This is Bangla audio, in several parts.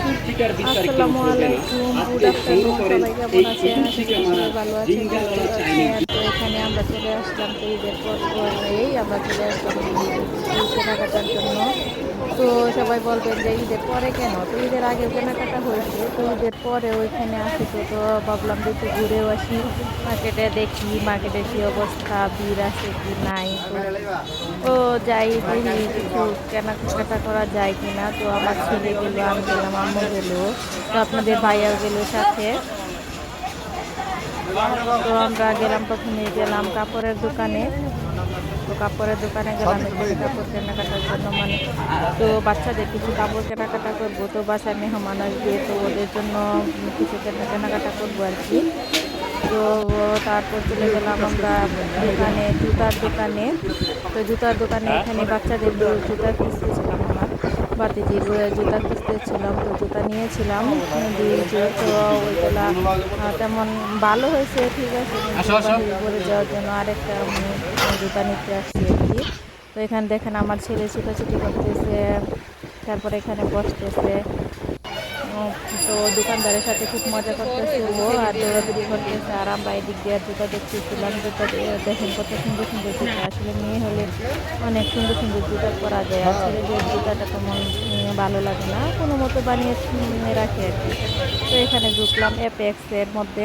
আসসালামু আলাইকুম গুড আফটারনুন সবাই কেমন আছেন? ভালো আছেন। এখানে আমরা চলে আসলাম তো ঈদের পর পরেই আমরা চলে আসলাম কেনাকাটার জন্য। তো সবাই বলবেন যে ঈদের পরে কেন? তো ঈদের আগে কেনাকাটা হয়েছে, তো ঈদের পরে ওইখানে আসি তো তো ভাবলাম যে একটু ঘুরেও আসি। মার্কেটে দেখি, মার্কেটে কী অবস্থা, ভিড় আছে কি নাই, তো যাই দেখি কিছু কেনাকাটা করা যায় কিনা। তো আমার ছেলে গেলো আমি গেলাম আম্মু গেলো, তো আপনাদের ভাইয়াও গেলো সাথে। তো আমরা গেলাম, প্রথমে গেলাম কাপড়ের দোকানে। তো কাপড়ের দোকানে গেলাম কাপড় কেনাকাটার জন্য মানে তো বাচ্চাদের কিছু কাপড় কেনাকাটা করব, তো বাসায় মেহমান আসবে তো ওদের জন্য কিছু কেনা কেনাকাটা করব আর কি। তো তারপর চলে গেলাম আমরা এখানে জুতার দোকানে। তো জুতার দোকানে এখানে বাচ্চাদের জুতা কিনতেছিলাম বাতিজির জুতা খুঁজতেছিলাম তো জুতা নিয়েছিলাম। দিয়ে তো ওইগুলা তেমন ভালো হয়েছে ঠিক আছে কিন্তু যাওয়ার জন্য আরেকটা জুতা নিতে আসছি আর কি। তো এখানে দেখেন আমার ছেলে ছুটাছুটি করতেছে তারপরে এখানে বসতেছে। তো দোকানদারের সাথে খুব মজা করতেছে ও, আর দৌড়াদৌড়ি করতেছে। আর আমরা এদিক দিয়ে জুতা দেখতেছিলাম, জুতা দেখেন কত সুন্দর সুন্দর জুতা। আসলে মেয়ে হলে অনেক সুন্দর সুন্দর জুতা করা যায় আসলে যে জুতাটা তেমন ভালো লাগে না। কোনো মতো বানিয়ে রাখে আর কি। তো এখানে ঢুকলাম অ্যাপেক্সের মধ্যে।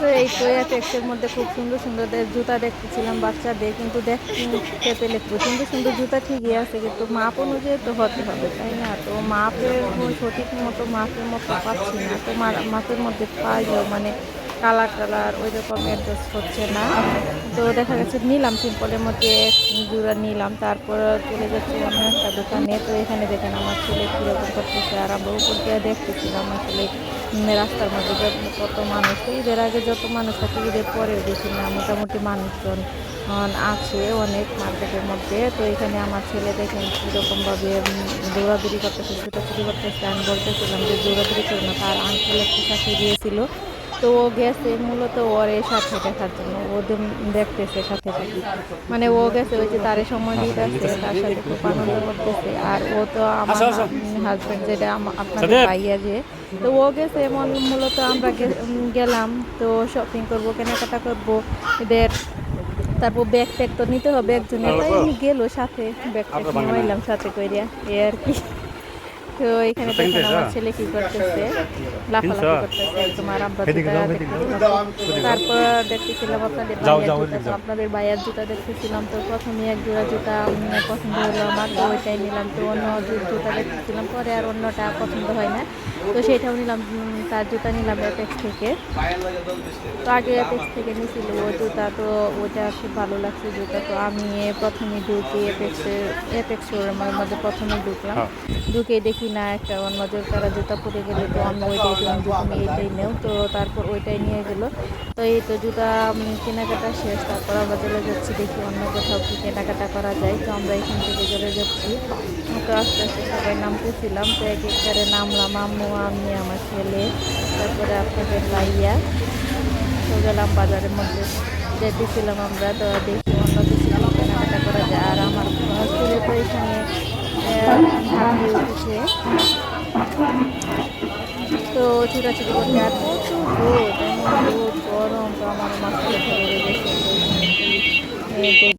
তো এই তো অ্যাপেক্সের মধ্যে খুব সুন্দর সুন্দর জুতা দেখতেছিলাম বাচ্চাদের, কিন্তু দেখতে পেলে সুন্দর সুন্দর জুতা ঠিকই আছে, কিন্তু মাপ অনুযায়ী তো হতে হবে, তাই না? তো মাপের সঠিক মতো মাপের মতো পাচ্ছি না, তো মাপের মধ্যে পাইলেও মানে কালার টালার ওই রকম অ্যাডজাস্ট হচ্ছে না। তো দেখা গেছে নিলাম সিম্পলের মধ্যে জোড়া নিলাম তারপর চলে যাচ্ছি অন্য একটা দোকানে। তো এখানে দেখেন আমার ছেলে কীরকম করতেছে আর আমরা উপর দিয়ে দেখতেছিলাম উম, রাস্তার মধ্যে কত মানুষ। তো ঈদের আগে যত মানুষ থাকে ঈদের পরেও দেখি না মোটামুটি মানুষজন আছে অনেক মার্কেটের মধ্যে। তো এখানে আমার ছেলে দেখেন কীরকমভাবে দৌড়াদৌড়ি করতেছে ছুটাছুটি করতেছে। আমি বলতেছিলাম যে দৌড়াদৌড়ি করে না তার আঙ্কেল একটু সাথে দিয়েছিল। তো ও গেছে মূলত ওর এই সাথে দেখার জন্য। ওদের দেখতেছে সাথে সাথে। মানে ও গেছে ওই যে তারে সময় দিতে আসছে তার সাথে খুব আনন্দ করতেছে। আর ও তো আমার হাজব্যান্ড যেটা আমা- আপনাদের ভাইয়া যে। তো ও গেছে এমন মূলত আমরা গেলাম। তো শপিং করব কেনাকাটা করব এদের তারপর ব্যাগ ট্যাগ তো নিতে হবে একজনের। তাই আমি গেলো সাথে। ব্যাগ ট্যাগ নিয়ে সাথে কইরা। এ আর কি। তো এখানে দেখেন আমার ছেলে কি করতেছে লাফালাফি করতেছে একদম আর আমরা তারপর দেখতেছিলাম আপনাদের আপনাদের ভাইয়ার জুতা দেখতেছিলাম তো প্রথমে এক জোড়া জুতা পছন্দ হলো আমার তো ওইটাই নিলাম। তো অন্য জুতা দেখতেছিলাম পরে আর অন্যটা পছন্দ হয় না। তো সেটাও নিলাম তার জুতা নিলাম অ্যাপেক্স থেকে। তো আগে অ্যাপেক্স থেকে নিয়েছিল ও জুতা তো ওটা খুব ভালো লাগছে জুতা। তো আমি প্রথমে ঢুকে অ্যাপেক্সের অ্যাপেক্স শোরুমের মধ্যে প্রথমে ঢুকলাম। ঢুকে দেখি না একটা নজর তারা জুতা পরে গেলে, তো আমি ওইটাই দিলাম যে তুমি এইটাই নেও। তো তারপর ওইটাই নিয়ে গেলো। তো এই তো জুতা কেনাকাটা শেষ, তারপর আমরা চলে যাচ্ছি, দেখি অন্য কোথাও কি কেনাকাটা করা যায়। তো আমরা এখান থেকে চলে যাচ্ছি। তো আস্তে আস্তে সবাই নামতেছিলাম, তো এক একবারে নামলাম, আম্মু, আমি, আমার ছেলে, তারপরে আপনাদের লাইয়া তো গেলাম বাজারের মধ্যে। যেতেছিলাম আমরা, তো দেখি অন্য কিছু কি কেনাকাটা করা যায় আর আমার ছেলে তো এখানে হাঁপিয়ে উঠেছে তো ছোটাছুটি করতে আর প্রচুর রোদ এমন রোদ গরম আমার মাথায়